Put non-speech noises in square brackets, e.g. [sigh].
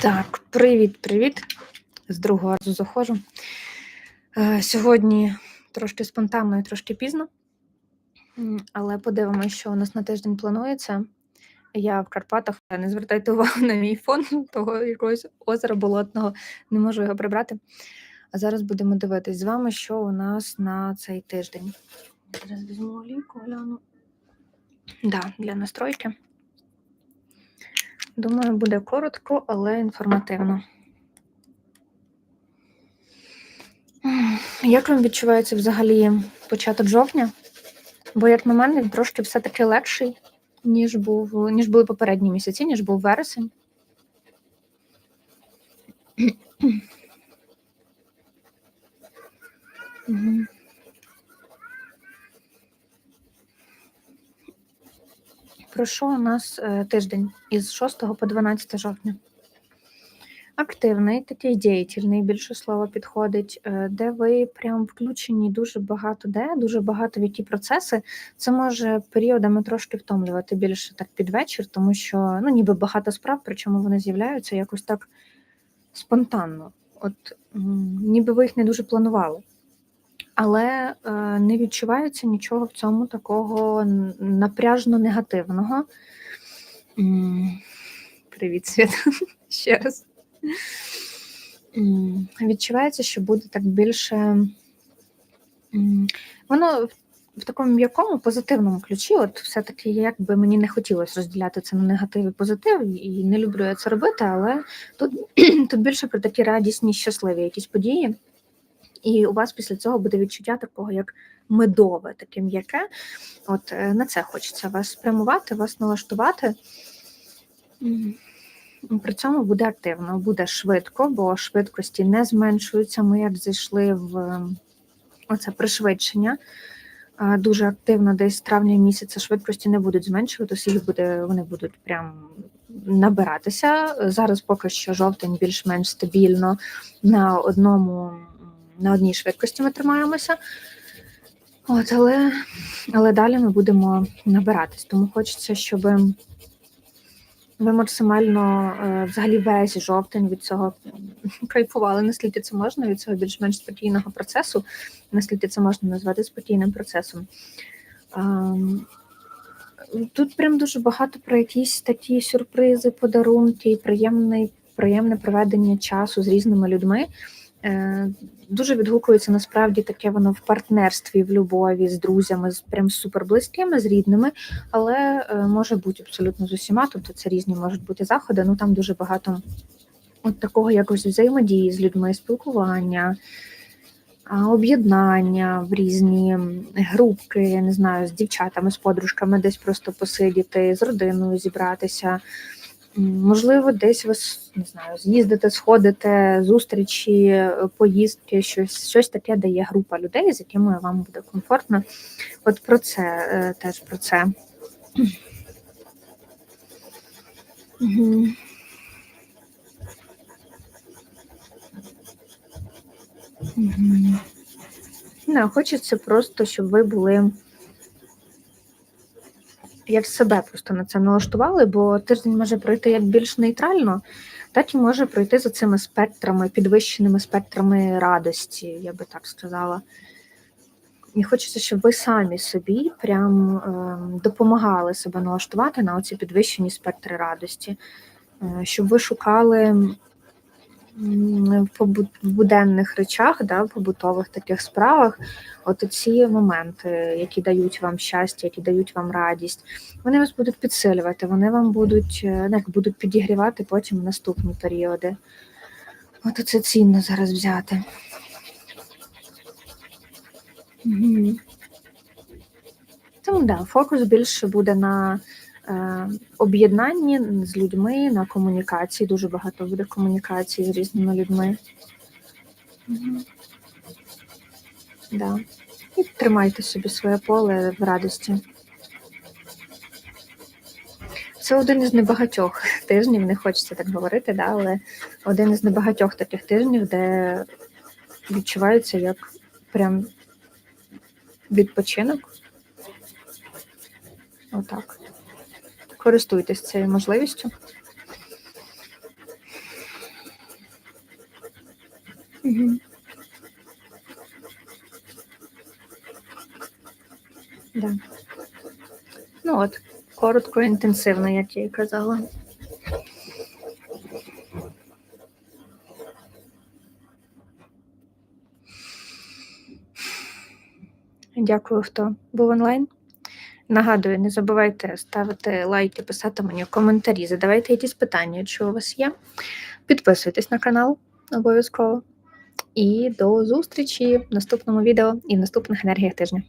Так, привіт-привіт. З другого разу заходжу. Е, Сьогодні трошки спонтанно і трошки пізно, але подивимося, що у нас на тиждень планується. Я в Карпатах, е, не звертайте увагу на мій фон [laughs] того якогось озера болотного, не можу його прибрати. А зараз будемо дивитись з вами, що у нас на цей тиждень. Зараз візьму олійку, гляну. Да, для настройки. Думаю, буде коротко, але інформативно. Як вам відчувається взагалі початок жовтня? Бо, як на мене, він трошки все-таки легший, ніж був, ніж були попередні місяці, ніж був вересень. Мгм. Про що у нас е, тиждень із 6 по 12 жовтня? Активний, такий діятельний, більше слова підходить, е, де ви прям включені дуже багато де, дуже багато в які процеси. Це може періодами трошки втомлювати більше так під вечір, тому що ну, ніби багато справ, причому вони з'являються якось так спонтанно. От ніби ви їх не дуже планували. Але е, не відчувається нічого в цьому такого напряжно негативного. Привіт, Світ. [laughs] Ще раз. Відчувається, що буде так більше. Воно в, такому м'якому позитивному ключі. От все-таки як би мені не хотілося розділяти це на негатив і позитив, і не люблю я це робити, але тут, [clears throat] тут більше про такі радісні, щасливі якісь події. І у вас після цього буде відчуття такого, як медове, таке м'яке. От е, на це хочеться вас спрямувати, вас налаштувати. При цьому буде активно, буде швидко, бо швидкості не зменшуються. Ми як зайшли в е, оце пришвидшення. Дуже активно, десь з травня місяця швидкості не будуть зменшуватися, їх буде, вони будуть прям набиратися. Зараз поки що жовтень більш-менш стабільно на одному, на одній швидкості ми тримаємося. От, але, але далі ми будемо набиратись. Тому хочеться, щоб ви максимально е, взагалі весь жовтень від цього кайфували, наскільки це можна, від цього більш-менш спокійного процесу, наскільки це можна назвати спокійним процесом. Ем, Тут прям дуже багато про якісь такі сюрпризи, подарунки, приємне, приємне проведення часу з різними людьми. Е, Дуже відгукується насправді таке воно в партнерстві, в любові, з друзями, з прям супер близькими, з рідними, але е, може бути абсолютно з усіма. Тобто це різні можуть бути заходи. Ну там дуже багато от такого якось взаємодії з людьми, спілкування, об'єднання в різні групки, я не знаю, з дівчатами, з подружками, десь просто посидіти, з родиною зібратися. Можливо, десь ви не знаю, з'їздите, сходите, зустрічі, поїздки, щось, щось таке, де є група людей, з якими вам буде комфортно. От про це е, теж про це. Не, хочеться просто, щоб ви були як себе просто на це налаштували, бо тиждень може пройти як більш нейтрально, так і може пройти за цими спектрами, підвищеними спектрами радості, я би так сказала. І хочеться, щоб ви самі собі прям ем, допомагали себе налаштувати на оці підвищені спектри радості, Е, щоб ви шукали в буденних речах, да, в побутових таких справах, от ці моменти, які дають вам щастя, які дають вам радість, вони вас будуть підсилювати, вони вам будуть, е, ну, як будуть підігрівати потім наступні періоди. От це цінно зараз взяти. Угу. Тому да, фокус більше буде на об'єднанні з людьми, на комунікації. Дуже багато буде комунікації з різними людьми. Угу. Да. І тримайте собі своє поле в радості. Це один із небагатьох тижнів, не хочеться так говорити, да, але один із небагатьох таких тижнів, де відчувається як прям відпочинок. Отак користуйтесь цією можливістю. Угу. Да. Ну от, коротко, інтенсивно, як я і казала. Дякую, хто був онлайн. Нагадую, не забувайте ставити лайки, писати мені коментарі, задавайте якісь питання, якщо у вас є. Підписуйтесь на канал обов'язково. І до зустрічі в наступному відео і в наступних енергіях тижня.